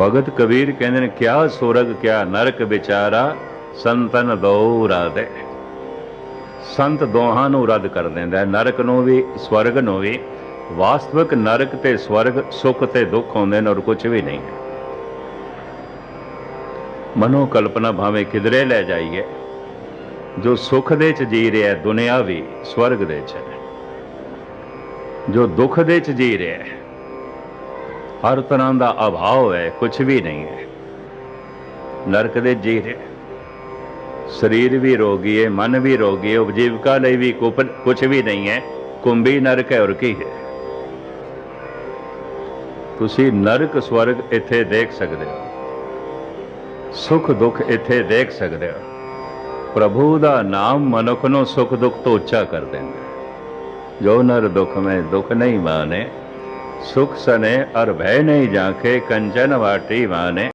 ਭਗਤ ਕਬੀਰ ਕਹਿੰਦੇ ਨੇ, ਕਿਆ ਸੁਰਗ, ਕਿਆ ਨਰਕ ਵਿਚਾਰਾ, ਸੰਤਨ ਦੋ ਰਾਦੇ ਸੰਤ ਦੋਹਾਂ ਨੂੰ ਰੱਦ ਕਰ ਦਿੰਦਾ ਨਰਕ ਨੂੰ ਵੀ, ਸਵਰਗ ਨੂੰ ਵੀ। ਵਾਸਤਵਿਕ ਨਰਕ ਤੇ ਸਵਰਗ, ਸੁੱਖ ਤੇ ਦੁੱਖ ਹੁੰਦੇ ਨੇ ਔਰ ਕੁਝ ਵੀ ਨਹੀਂ। ਹੈ ਮਨੋ ਕਲਪਨਾ ਭਾਵੇਂ ਕਿਧਰੇ ਲੈ ਜਾਈਏ, ਜੋ ਸੁੱਖ ਦੇ ਚ ਜੀ ਰਿਹਾ ਹੈ ਵੀ ਸਵਰਗ ਦੇ ਚ ਹੈ। ਜੋ ਦੁੱਖ ਦੇ ਚ ਜੀ ਰਿਹਾ ਹਰ ਤਰ੍ਹਾਂ ਦਾ ਅਭਾਵ ਹੈ ਕੁਝ ਵੀ ਨਹੀਂ ਹੈ। ਨਰਕ ਦੇ ਜੀ ਰਿਹਾ ਸਰੀਰ ਵੀ ਰੋਗੀ ਹੈ, ਮਨ ਵੀ ਰੋਗੀ ਹੈ, ਉਪਜੀਵਕਾ ਲਈ ਵੀ ਕੁਝ ਵੀ ਨਹੀਂ ਹੈ, ਕੁੰਭੀ ਨਰਕ ਹੈ ਔਰ ਕੀ ਹੈ? ਤੁਸੀਂ ਨਰਕ ਸਵਰਗ ਇੱਥੇ ਦੇਖ ਸਕਦੇ ਹੋ। ਸੁਖ ਦੁੱਖ ਇੱਥੇ ਦੇਖ ਸਕਦੇ ਹੋ। ਪ੍ਰਭੂ ਦਾ ਨਾਮ ਮਨੁੱਖ ਨੂੰ ਸੁਖ ਦੁੱਖ ਤੋਂ ਉੱਚਾ ਕਰ ਦਿੰਦਾ ਜੋ ਨਰ ਦੁੱਖ ਮੈਂ ਦੁੱਖ ਨਹੀਂ ਮਾਨੇ ਸੁਖ ਸਨੇ ਅਰ ਭੈ ਨਹੀਂ ਜਾਂਕੇ ਕੰਚਨ ਵਾਟੀ ਮਾਨੇ